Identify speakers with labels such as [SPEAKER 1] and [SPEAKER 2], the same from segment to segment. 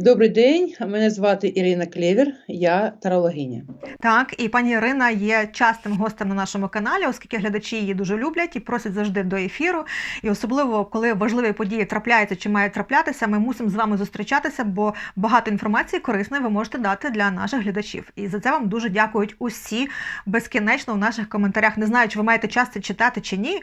[SPEAKER 1] Добрий день, мене звати Ірина Клєвір, я тарологиня.
[SPEAKER 2] Так, і пані Ірина є частим гостем на нашому каналі, оскільки глядачі її дуже люблять і просять завжди до ефіру. І особливо, коли важливі події трапляються чи мають траплятися, ми мусимо з вами зустрічатися, бо багато інформації корисної ви можете дати для наших глядачів. І за це вам дуже дякують усі безкінечно в наших коментарях. Не знаю, чи ви маєте час це читати чи ні,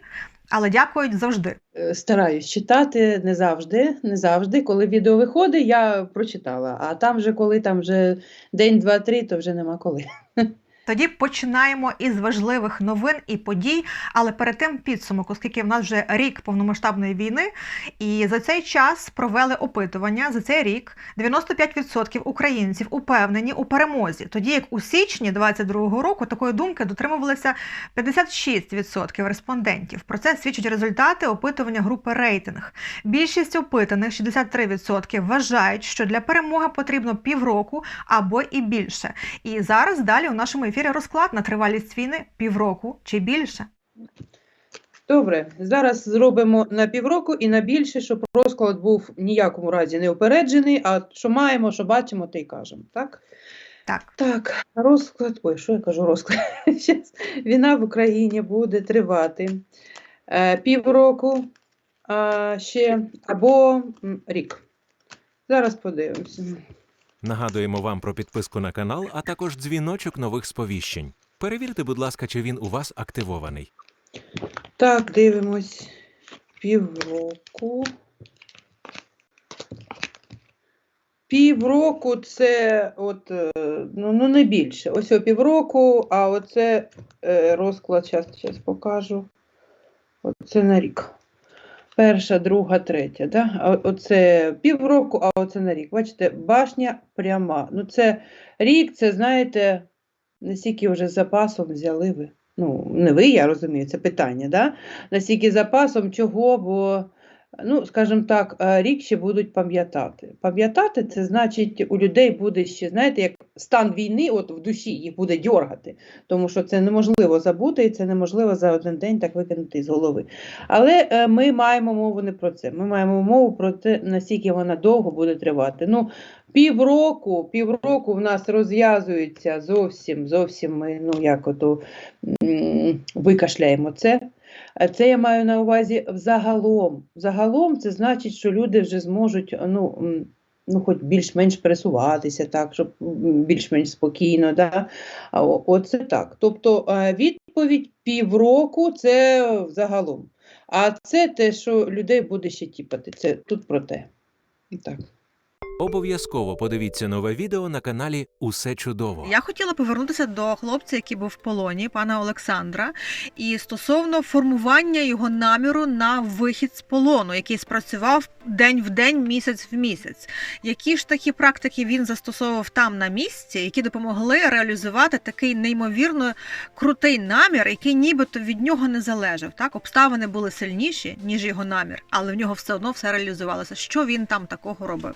[SPEAKER 2] але дякують завжди.
[SPEAKER 1] Е, Стараюсь читати не завжди, не завжди. Коли відео виходить, я прочитала. А там вже коли там вже день, два, три, то вже нема коли.
[SPEAKER 2] Тоді починаємо із важливих новин і подій, але перед тим підсумок, оскільки в нас вже рік повномасштабної війни, і за цей час провели опитування. За цей рік 95% українців упевнені у перемозі. Тоді як у січні 22-го року такої думки дотримувалися 56% респондентів. Про це свідчать результати опитування групи рейтинг. Більшість опитаних 63% вважають, що для перемоги потрібно півроку або і більше. І зараз далі у нашому ефірі розклад на тривалість війни півроку чи більше.
[SPEAKER 1] Добре, зараз зробимо на півроку і на більше, щоб розклад був в ніякому разі не упереджений, а що маємо, що бачимо, те й кажемо. Так?
[SPEAKER 2] Так,
[SPEAKER 1] Так, розклад. Ой, що я кажу розклад? Щас. Війна в Україні буде тривати е, півроку а, ще або рік. Зараз подивимося.
[SPEAKER 3] Нагадуємо вам про підписку на канал, а також дзвіночок нових сповіщень. Перевірте, будь ласка, чи він у вас активований.
[SPEAKER 1] Так, дивимось. Півроку. Півроку це от, е, ну, ну не більше. Ось о півроку, а оце е, розклад, зараз, покажу. Оце на рік. Перша, друга, третя. Да? Оце півроку, а оце на рік. Бачите, башня пряма. Ну, це рік, це, знаєте, настільки вже запасом взяли ви. Ну, не ви, я розумію, це питання, да? Настільки запасом, чого, бо, ну, скажімо так, е, рік ще будуть пам'ятати. Пам'ятати це значить, у людей буде ще, знаєте, як стан війни, от в душі їх буде дьоргати, тому що це неможливо забути, і це неможливо за один день так викинути з голови. Але е, ми маємо мову не про це. Ми маємо мову про те, наскільки вона довго буде тривати. Ну, півроку, півроку в нас розв'язується зовсім, зовсім ми, ну як ото викашляємо це. Це я маю на увазі взагалом. Взагалом це значить, що люди вже зможуть ну, ну, хоч більш-менш пересуватися, так, щоб більш-менш спокійно. Да? Оце так. Тобто е, відповідь півроку це взагалом. А це те, що людей буде ще тіпати. Це тут про те. Так.
[SPEAKER 3] Обов'язково подивіться нове відео на каналі Усе чудово.
[SPEAKER 2] я хотіла повернутися до хлопця, який був в полоні, пана Олександра, і стосовно формування його наміру на вихід з полону, який спрацював день в день, місяць в місяць. Які ж такі практики він застосовував там на місці, які допомогли реалізувати такий неймовірно крутий намір, який нібито від нього не залежав. Так, обставини були сильніші ніж його намір, але в нього все одно все реалізувалося. Що він там такого робив?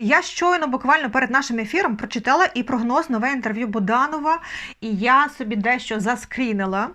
[SPEAKER 2] Я щойно буквально перед нашим ефіром прочитала і прогноз нове інтерв'ю Буданова, і я собі дещо заскрінила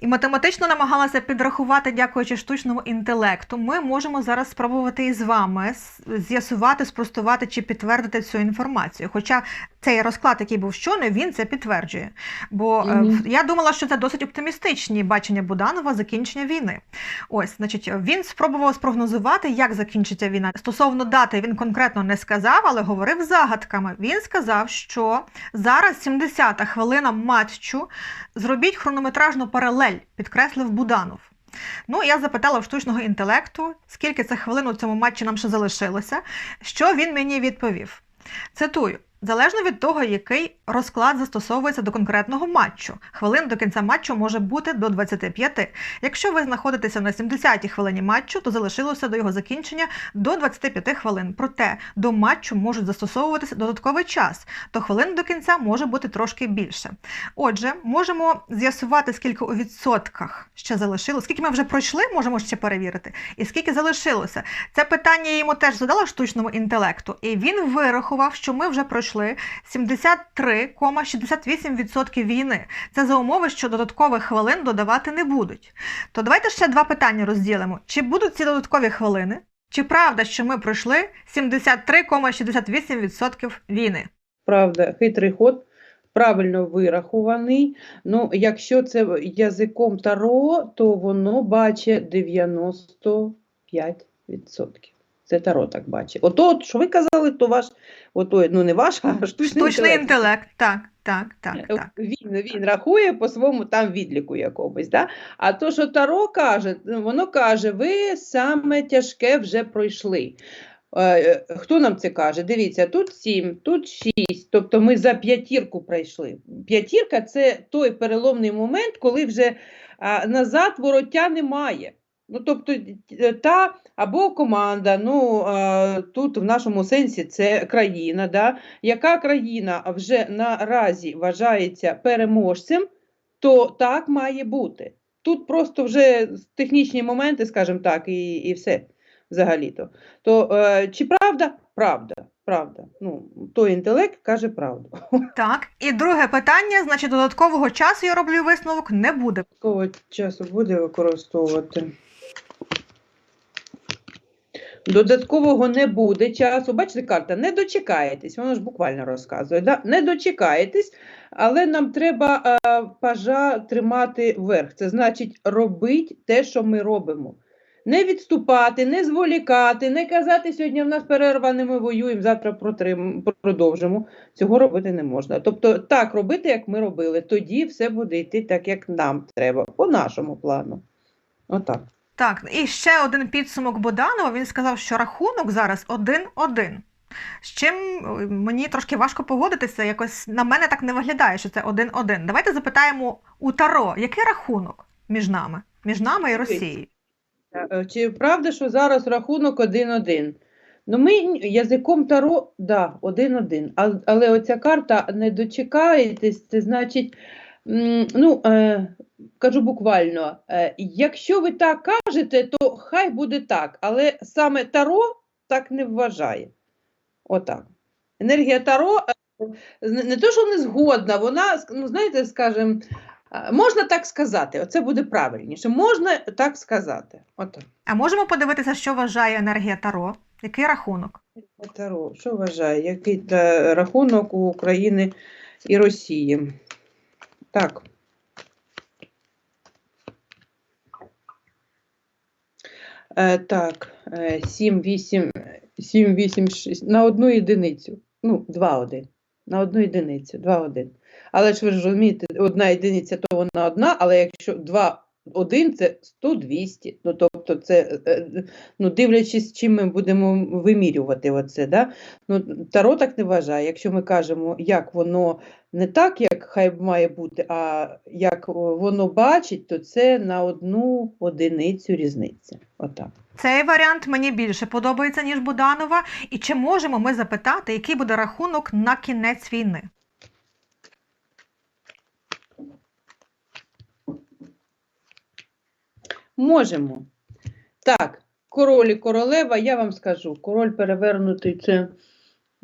[SPEAKER 2] і математично намагалася підрахувати, дякуючи штучному інтелекту. Ми можемо зараз спробувати із вами з'ясувати, спростувати чи підтвердити цю інформацію. Хоча цей розклад, який був щойно, він це підтверджує. Бо е,
[SPEAKER 1] Мгм.
[SPEAKER 2] я думала, що це досить оптимістичні бачення Буданова закінчення війни. Ось, значить, він спробував спрогнозувати, як закінчиться війна. Стосовно дати він конкретно не сказав, але говорив загадками. Він сказав, що зараз 70-та хвилина матчу. Зробіть хронометражну паралель, підкреслив Буданов. Ну, я запитала в штучного інтелекту, скільки це хвилин у цьому матчі нам ще залишилося. Що він мені відповів? Цитую: залежно від того, який розклад застосовується до конкретного матчу. Хвилин до кінця матчу може бути до 25. Якщо ви знаходитеся на 70-й хвилині матчу, то залишилося до його закінчення до 25 хвилин. Проте до матчу можуть застосовуватися додатковий час, то хвилин до кінця може бути трошки більше. Отже, можемо з'ясувати, скільки у відсотках ще залишилося, скільки ми вже пройшли, можемо ще перевірити, і скільки залишилося. Це питання я йому теж задала штучному інтелекту, і він вирахував, що ми вже пройшли пройшли 73,68% війни. Це за умови, що додаткових хвилин додавати не будуть. То давайте ще два питання розділимо: чи будуть ці додаткові хвилини? Чи правда, що ми пройшли 73,68% війни?
[SPEAKER 1] Правда, хитрий ход, правильно вирахований. Ну, якщо це язиком Таро, то воно бачить 95%. Це Таро так бачить. Ото, от, що ви казали, то ваш, ото, ну не ваш, а штучний,
[SPEAKER 2] Штучний
[SPEAKER 1] інтелект.
[SPEAKER 2] інтелект. Так, так, так, так.
[SPEAKER 1] Він, він рахує по своєму там відліку якомусь. Да? А то, що Таро каже, ну, воно каже, ви саме тяжке вже пройшли. Е, е, Хто нам це каже? Дивіться, тут 7, тут 6, тобто ми за п'ятірку пройшли. П'ятірка це той переломний момент, коли вже назад вороття немає. Ну, тобто е, та або команда, ну тут в нашому сенсі це країна, да? яка країна вже наразі вважається переможцем, то так має бути. Тут просто вже технічні моменти, скажімо так, і, і все взагалі-то. То е, чи правда? Правда. Правда. Ну, той інтелект каже правду.
[SPEAKER 2] Так. І друге питання: значить, додаткового часу я роблю висновок не буде.
[SPEAKER 1] Такого часу буде використовувати. Додаткового не буде часу. Бачите, карта, не дочекаєтесь, воно ж буквально розказує. Да? Не дочекаєтесь, але нам треба е, пажа тримати вверх. Це значить робити те, що ми робимо. Не відступати, не зволікати, не казати, сьогодні в нас перерва, ми воюємо, завтра протрим, продовжимо. Цього робити не можна. Тобто так робити, як ми робили. Тоді все буде йти так, як нам треба, по нашому плану. Отак.
[SPEAKER 2] Так, і ще один підсумок Боданова. Він сказав, що рахунок зараз 1-1. З чим е, мені трошки важко погодитися, якось на мене так не виглядає, що це 1-1. Давайте запитаємо у Таро, який рахунок між нами, між нами і Росією.
[SPEAKER 1] Е, Чи правда, що зараз рахунок 1-1? Ну, ми язиком Таро, да, 1-1. Але оця карта не дочекаєтесь, це значить, ну, е, кажу буквально, е, якщо ви так кажете, то хай буде так. Але саме Таро так не вважає. Отак. Енергія Таро е, не то, що не згодна, вона, ну, знаєте, скажімо, е, можна так сказати, оце буде правильніше. Можна так сказати. Отак.
[SPEAKER 2] А можемо подивитися, що вважає енергія Таро? Який рахунок?
[SPEAKER 1] Таро, що вважає? Який та рахунок у України і Росії? Так. Е, так, 7, 8, 7, 8, 6, на одну єдиницю. Ну, 2, 1. На одну єдиницю, 2, 1. Але ж ви розумієте, одна єдиниця, то вона одна, але якщо 2, 1 це 100, 200. Ну, тобто це, е, ну, дивлячись, чим ми будемо вимірювати оце, да? Ну, Таро так не вважає. Якщо ми кажемо, як воно не так, як хай має бути, а як воно бачить, то це на одну одиницю різниця. Отак.
[SPEAKER 2] Цей варіант мені більше подобається, ніж Буданова. І чи можемо ми запитати, який буде рахунок на кінець війни?
[SPEAKER 1] Можемо. Так, король і королева, я вам скажу, король перевернутий це.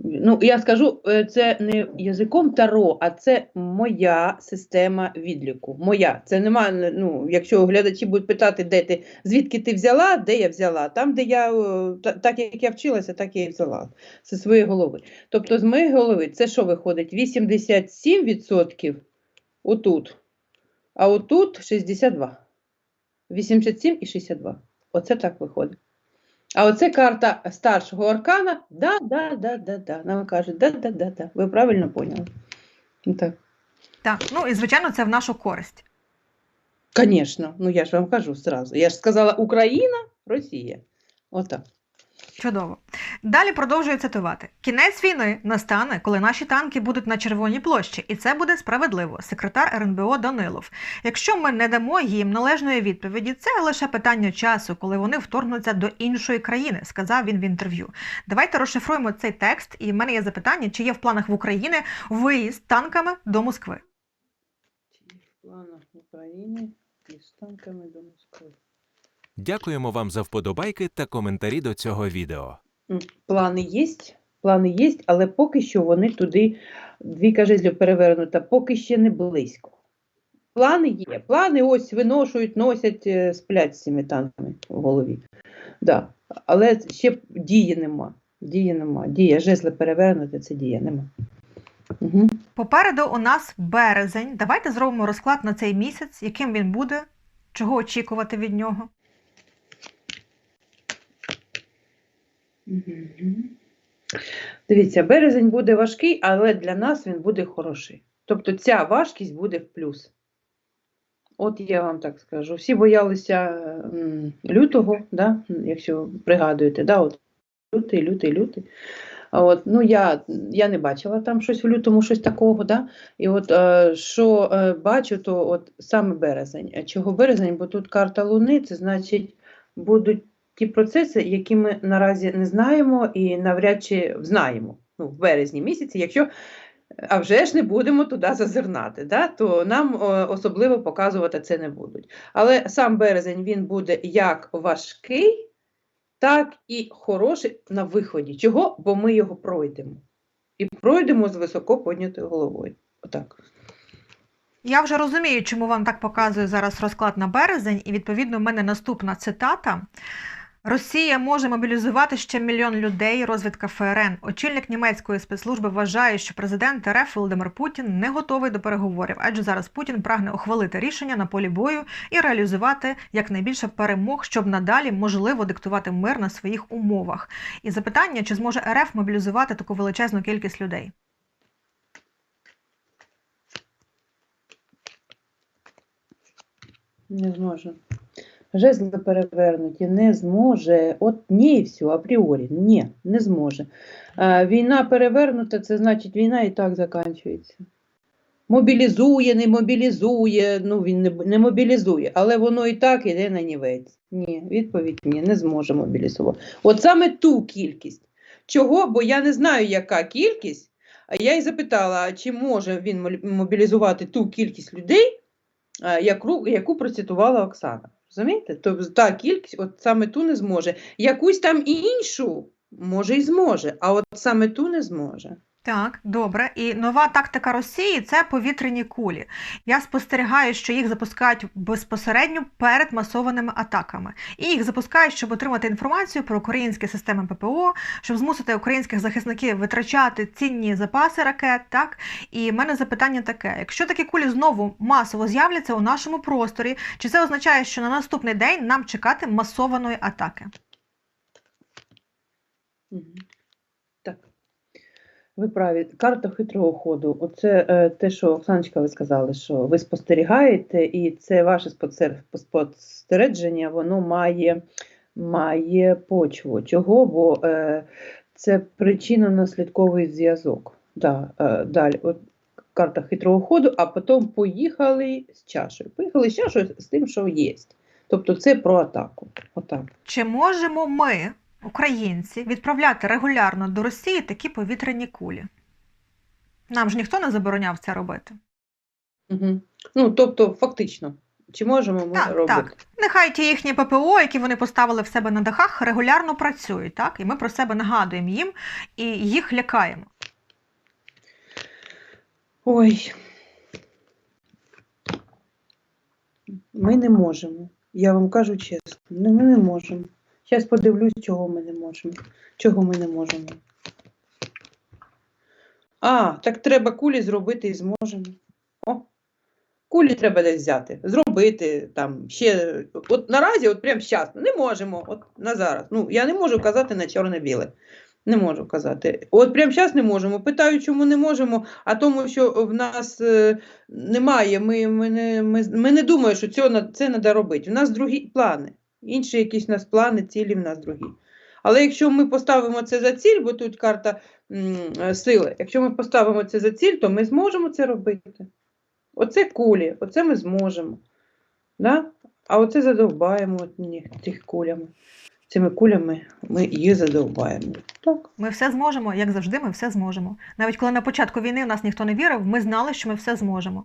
[SPEAKER 1] Ну, я скажу, е, це не язиком Таро, а це моя система відліку. Моя. Це нема, ну, якщо глядачі будуть питати, де ти, звідки ти взяла, де я взяла. Там, де я, е, так як я вчилася, так я і взяла. Зі своєї голови. Тобто, з моєї голови, це що виходить? 87% отут, а отут 62. 87 і 62. Оце так виходить. А оце карта старшого аркана. Да, да, да, да, да. Нам кажуть, да, да, да, да. Ви правильно поняли. Так.
[SPEAKER 2] Так, ну і звичайно, це в нашу користь.
[SPEAKER 1] Звісно, ну я ж вам кажу зразу. Я ж сказала Україна, Росія. Отак.
[SPEAKER 2] Чудово. Далі продовжую цитувати: кінець війни настане, коли наші танки будуть на червоній площі, і це буде справедливо. Секретар РНБО Данилов. Якщо ми не дамо їм належної відповіді, це лише питання часу, коли вони вторгнуться до іншої країни, сказав він в інтерв'ю. Давайте розшифруємо цей текст. І в мене є запитання, чи є в планах в Україні виїзд танками до Москви.
[SPEAKER 1] В планах України із танками до Москви.
[SPEAKER 3] Дякуємо вам за вподобайки та коментарі до цього відео.
[SPEAKER 1] Плани є, Плани є, але поки що вони туди, двійка жезлів перевернута, поки ще не близько. Плани є. Плани ось виношують, носять, е, сплять з цими танками в голові. Да. Але ще дії нема. Дії нема. Дія, жезли перевернути, це дія нема. Угу.
[SPEAKER 2] Попереду у нас березень. Давайте зробимо розклад на цей місяць, яким він буде, чого очікувати від нього.
[SPEAKER 1] Дивіться, березень буде важкий, але для нас він буде хороший. Тобто ця важкість буде в плюс. От я вам так скажу. Всі боялися лютого, да? якщо пригадуєте, да? от лютий, лютий, лютий. От, ну, я, я не бачила там щось в лютому, щось такого. Да? І от е, що е, бачу, то от саме березень. Чого березень? Бо тут карта Луни, це значить будуть ті процеси, які ми наразі не знаємо і навряд чи знаємо ну, в березні місяці, якщо а вже ж не будемо туди зазирнати, да? то нам особливо показувати це не будуть. Але сам березень він буде як важкий, так і хороший на виході. Чого? Бо ми його пройдемо. І пройдемо з високо піднятою головою. Отак.
[SPEAKER 2] Я вже розумію, чому вам так показую зараз розклад на березень, і відповідно в мене наступна цитата. Росія може мобілізувати ще мільйон людей. Розвідка ФРН. Очільник німецької спецслужби вважає, що президент РФ Володимир Путін не готовий до переговорів, адже зараз Путін прагне ухвалити рішення на полі бою і реалізувати якнайбільше перемог, щоб надалі можливо диктувати мир на своїх умовах. І запитання, чи зможе РФ мобілізувати таку величезну кількість людей?
[SPEAKER 1] Не зможе. Жезли перевернуті, не зможе. От ні і все, апріорі. Ні, не зможе. Війна перевернута, це значить війна і так закінчується. Мобілізує, не мобілізує, ну він не, не мобілізує, але воно і так іде на нівець. Ні, відповідь ні, не зможе мобілізувати. От саме ту кількість. Чого? Бо я не знаю, яка кількість. А я й запитала, чи може він мобілізувати ту кількість людей, яку, яку процитувала Оксана. Розумієте? Тобто та кількість, от саме ту не зможе. Якусь там і іншу, може, і зможе, а от саме ту не зможе.
[SPEAKER 2] Так, добре. І нова тактика Росії це повітряні кулі. Я спостерігаю, що їх запускають безпосередньо перед масованими атаками. І їх запускають, щоб отримати інформацію про українські системи ППО, щоб змусити українських захисників витрачати цінні запаси ракет. Так, і в мене запитання таке: якщо такі кулі знову масово з'являться у нашому просторі, чи це означає, що на наступний день нам чекати масованої атаки?
[SPEAKER 1] Ви праві. Карта хитрого ходу. Оце е, те, що Оксаночка, ви сказали, що ви спостерігаєте, і це ваше спостереження, воно має, має почву. Чого? Бо е, це причинно-наслідковий зв'язок. Да, е, далі. От карта хитрого ходу, а потім поїхали з чашею. Поїхали з чашею з тим, що є. Тобто це про атаку. Отак.
[SPEAKER 2] Чи можемо ми, українці, відправляти регулярно до Росії такі повітряні кулі? Нам ж ніхто не забороняв це робити.
[SPEAKER 1] Угу. Ну, тобто, фактично, чи можемо ми
[SPEAKER 2] Так,
[SPEAKER 1] робити?
[SPEAKER 2] так. Нехай ті їхні ППО, які вони поставили в себе на дахах, регулярно працюють, так? І ми про себе нагадуємо їм і їх лякаємо.
[SPEAKER 1] Ой. Ми не можемо. Я вам кажу чесно, ми не можемо. Зараз подивлюсь, чого ми не можемо. Чого ми не можемо. А, так треба кулі зробити і зможемо. О, кулі треба десь взяти, зробити там ще. От наразі, от прямо зараз, не можемо. От на зараз. Ну, я не можу казати на чорне-біле. Не можу казати. От прямо зараз не можемо. Питаю, чому не можемо, а тому, що в нас е, немає. Ми, ми, не, ми, ми не думаємо, що цього, це треба робити. У нас другі плани. Інші якісь у нас плани, цілі в нас другі. Але якщо ми поставимо це за ціль, бо тут карта м, е, сили, якщо ми поставимо це за ціль, то ми зможемо це робити. Оце кулі, оце ми зможемо. Да? А оце задовбаємо цих кулями. Цими кулями ми їх задовбаємо. Так.
[SPEAKER 2] Ми все зможемо, як завжди, ми все зможемо. Навіть коли на початку війни в нас ніхто не вірив, ми знали, що ми все зможемо.